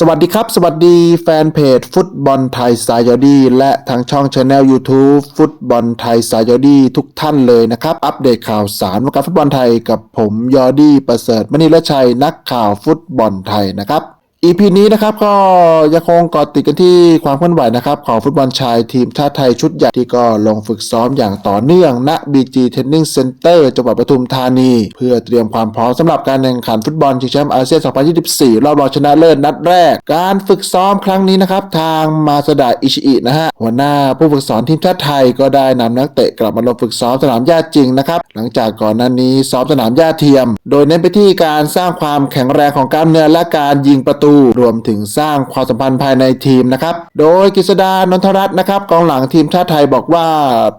สวัสดีครับ สวัสดีแฟนเพจฟุตบอลไทยสายยอดี และทางช่องช anel YouTube ฟุตบอลไทยสายยอดี ทุกท่านเลยนะครับ อัปเดตข่าวสารวงการฟุตบอลไทยกับผมยอดีประเสริฐมณีละชัยนักข่าวฟุตบอลไทยนะครับ EP นี้นะครับก็ยังคงเกาะติดกันที่ความเคลื่อนไหวนะครับของฟุตบอลชายทีมชาติไทยชุดใหญ่ที่ก็ลงฝึกซ้อมอย่างต่อเนื่องณ BG Training Center จังหวัดปทุมธานี เพื่อเตรียมความพร้อมสำหรับการแข่งขันฟุตบอลชิงแชมป์อาเซียน 2024 รอบรองชนะเลิศนัดแรก การฝึกซ้อมครั้งนี้นะครับทางมาสดาอิชิอินะฮะหัวหน้าผู้ฝึกสอนทีมชาติไทยก็ได้นำนักเตะกลับมาลงฝึกซ้อมสนามหญ้าจริงนะครับหลังจากก่อนหน้านี้ซ้อมสนามหญ้าเทียม โดยเน้นไปที่การสร้างความแข็งแรงของกล้ามเนื้อและการยิงประตูรวมถึงสร้างความสัมพันธ์ภายในทีมนะครับ โดยกฤษดานนทรัตน์นะครับกองหลังทีมชาติไทยบอกว่า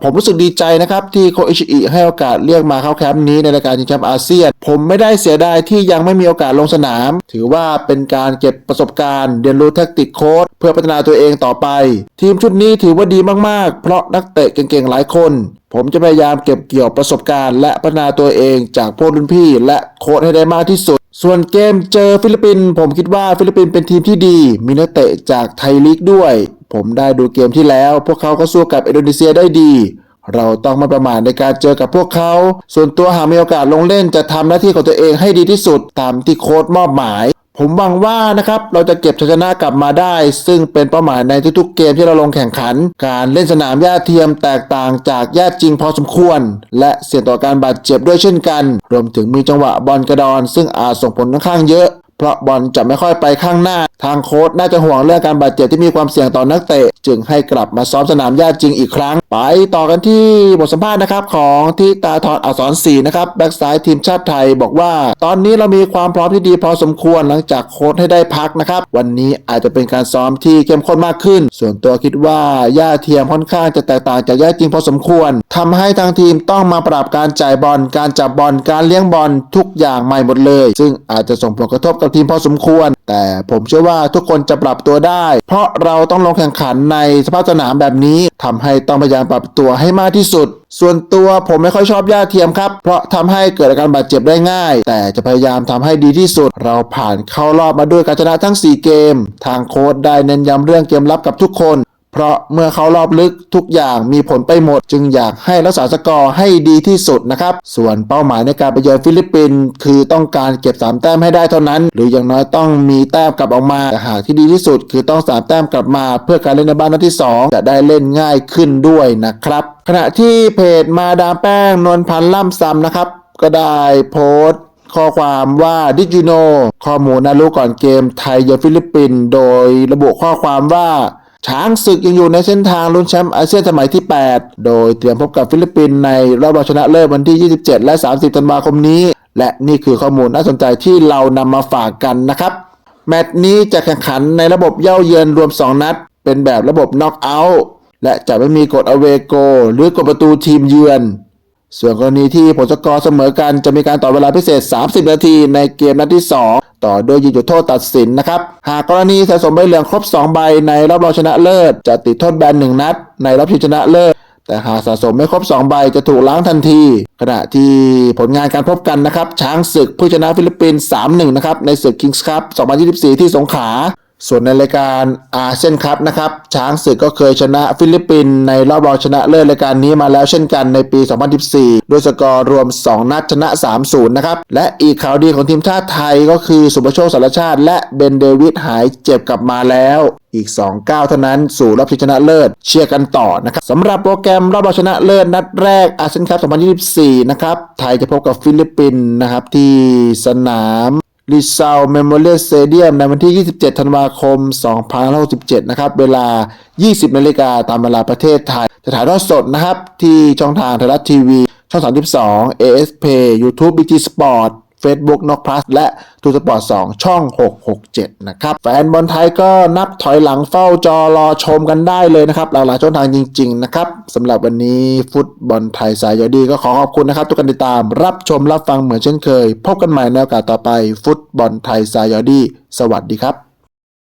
ผมรู้สึกดีใจนะครับที่โคชอิชิอิให้โอกาสเรียกมาเข้าแคมป์นี้ในรายการชิงแชมป์อาเซียน ผมไม่ได้เสียดายที่ยังไม่มีโอกาสลงสนาม ถือว่าเป็นการเก็บประสบการณ์ เรียนรู้แทคติกโค้ดเพื่อพัฒนาตัวเองต่อไป ทีมชุดนี้ถือว่าดีมากๆ เพราะนักเตะเก่งๆหลายคน ผมจะพยายามเก็บเกี่ยวประสบการณ์ และพัฒนาตัวเองจากพวกรุ่นพี่ และโค้ชให้ได้มากที่สุด ส่วนเกมเจอฟิลิปปินส์ผมคิดว่าฟิลิปปินส์เป็นทีมที่ดี มีนักเตะจากไทยลีกด้วย ผมได้ดูเกมที่แล้ว พวกเขาก็สู้กับอินโดนีเซียได้ดี เราต้องไม่ประมาทในการเจอกับพวกเขา ส่วนตัวหากมีโอกาสลงเล่นจะทำหน้าที่ของตัวเองให้ดีที่สุดตามที่โค้ชมอบหมาย ผมหวังว่านะครับเราจะเก็บชัยชนะกลับมาได้ ซึ่งเป็นเป้าหมายในทุกๆเกมที่เราลงแข่งขัน การเล่นสนามหญ้าเทียมแตกต่างจากหญ้าจริงพอสมควร และเสี่ยงต่อการบาดเจ็บด้วยเช่นกัน รวมถึงมีจังหวะบอลกระดอน ซึ่งอาจส่งผลค่อนข้างเยอะ เพราะบอลจะไม่ค่อยไปข้างหน้า ทางโค้ชน่าจะห่วงเรื่องการบาดเจ็บที่มีความเสี่ยงต่อนักเตะ จึงให้กลับมาซ้อมสนามหญ้าจริงอีกครั้ง ไปต่อกันที่บทสัมภาษณ์นะครับของที่ตาทอนอักษรศรีนะครับแบ็กซ้ายทีมชาติไทยบอกว่า ตอนนี้เรามีความพร้อมที่ดีพอสมควรหลังจากโค้ชให้ได้พักนะครับวันนี้อาจจะเป็นการซ้อมที่เข้มข้นมากขึ้น ส่วนตัวคิดว่าหญ้าเทียมค่อนข้างจะแตกต่างจากหญ้าจริงพอสมควรทำให้ทางทีมต้องมาปรับการจ่ายบอล การจับบอล การเลี้ยงบอลทุกอย่างใหม่หมดเลย ซึ่งอาจจะส่งผลกระทบกับทีมพอสมควร แต่ผมเชื่อว่าทุกคนจะปรับตัวได้ เพราะเราต้องลงแข่งขันในสภาพสนามแบบนี้ทำให้ต้องพยายามปรับตัวให้มากที่สุด ส่วนตัวผมไม่ค่อยชอบหญ้าเทียมครับ เพราะทำให้เกิดอาการบาดเจ็บได้ง่าย แต่จะพยายามทำให้ดีที่สุด เราผ่านเข้ารอบมาด้วยการชนะทั้ง 4 เกม ทางโค้ชได้เน้นย้ำเรื่องเกมรับกับทุกคน เพราะเมื่อเขารอบลึกทุกอย่างมีผลไปหมด จึงอยากให้รักษาสกอร์ให้ดีที่สุดนะครับ ส่วนเป้าหมายในการไปเยือนฟิลิปปินส์คือต้องการเก็บ 3 แต้มให้ได้เท่านั้น หรืออย่างน้อยต้องมีแต้มกลับออกมาแต่หากที่ดีที่สุด คือต้อง 3 แต้มกลับมา เพื่อการเล่นในบ้านนัดที่ 2 จะได้เล่นง่ายขึ้นด้วยนะครับ ขณะที่เพจมาดามแป้งนวลพันธ์ล่ำซ้ำนะครับก็ได้โพสต์ข้อความว่าดิจิโนข้อมูลน่ารู้ก่อนเกมไทยเยือนฟิลิปปินส์โดยระบุข้อความว่า ช้างศึกยังอยู่ในเส้นทางลุ้นแชมป์อาเซียนสมัยที่ 8 โดยเตรียมพบกับฟิลิปปินส์ในรอบรองชนะเลิศวันที่ 27 และ 30 ธันวาคมนี้ และนี่คือข้อมูลน่าสนใจที่เรานำมาฝากกันนะครับ แมตช์นี้จะแข่งขันในระบบเย่าเยือนรวม 2 นัด เป็นแบบระบบน็อกเอาท์และจะไม่มีกฎอเวโก หรือกฎประตูทีมเยือน ส่วนกรณีที่ผลสกอร์เสมอกันจะมีการต่อเวลาพิเศษ 30 นาทีในเกมนัดที่ 2 ต่อโดยยิงจุดโทษตัดสินนะครับ หากกรณีสะสมใบเหลืองครบ 2 ใบในรอบรองชนะเลิศ จะติดโทษแบนหนัด ในรอบชิงชนะเลิศ แต่หากสะสมไม่ครบ 2 ใบจะถูกล้างทันที ขณะที่ผลงานการพบกันนะครับ ช้างศึกผู้ชนะฟิลิปปินส์3-1 นะครับในศึกคิงส์คัพ2024 ที่สงขลา ส่วนในรายการอาเซียนคัพนะครับ ช้างศึกก็เคยชนะฟิลิปปินส์ในรอบรองชนะเลิศรายการนี้มาแล้วเช่นกันในปี 2014 ด้วยสกอร์รวม 2 นัดชนะ 3-0 นะครับ และอีกข่าวดีของทีมชาติไทยก็คือสุภโชคสารชาติ และเบนเดวิดหายเจ็บกลับมาแล้วอีก2ก้าวเท่านั้นสู่รอบชิงชนะเลิศเชียร์กันต่อนะครับสำหรับโปรแกรมรอบรองชนะเลิศนัดแรกอาเซียนคัพ 2024 นะครับ ไทยจะพบกับฟิลิปปินส์นะครับที่สนาม ลิซาวเมมโมเรียลสเตเดียมในวันที่ 27 ธันวาคม2567 นะครับ เวลา 20 นาฬิกาตามเวลาประเทศไทย จะถ่ายทอดสดนะครับ ที่ช่องทางไทยรัฐทีวี ช่อง 32 ASP YouTube BT Sport Facebook นก plus และทูสปอร์ต2ช่อง 667 นะครับ แฟนบอลไทยก็นับถอยหลังเฝ้าจอรอชมกันได้เลยนะครับ หลากหลายช่องทางจริง ๆ นะครับสำหรับวันนี้ฟุตบอลไทยสายยอดีก็ขอขอบคุณนะครับ ทุกการติดตามรับชมรับฟังเหมือนเช่นเคย พบกันใหม่ในโอกาสต่อไปฟุตบอลไทยสายยอดี สวัสดีครับ